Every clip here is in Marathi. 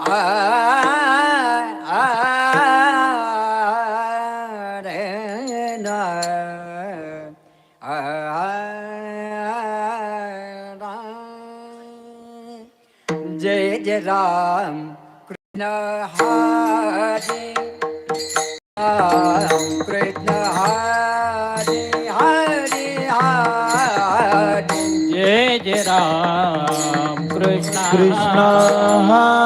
आ आ रे ना आ राम जय जय राम कृष्ण हरे राम कृष्ण कृष्ण हरे।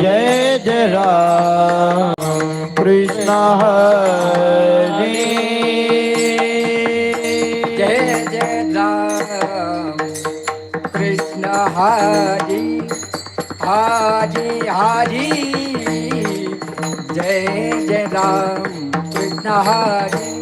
जय जय राम कृष्ण हरे। जय जय राम कृष्ण हरि हरि हरि जय जय राम कृष्ण हरि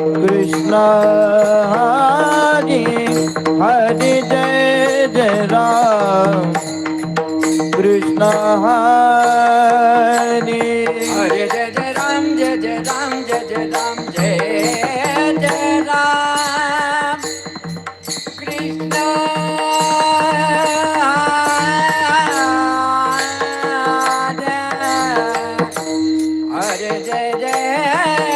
कृष्ण हरे हरे जय जय राम कृष्ण हरे हरे जय जय राम जय जय राम जय जय राम जय जय राम कृष्ण हरे जय जय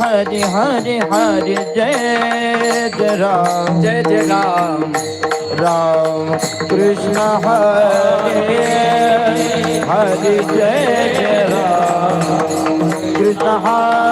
हरे हरे हरे जय जय राम। जय जय राम। राम कृष्ण हरे हरे जय जय राम। कृष्ण हरे।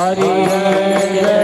हरि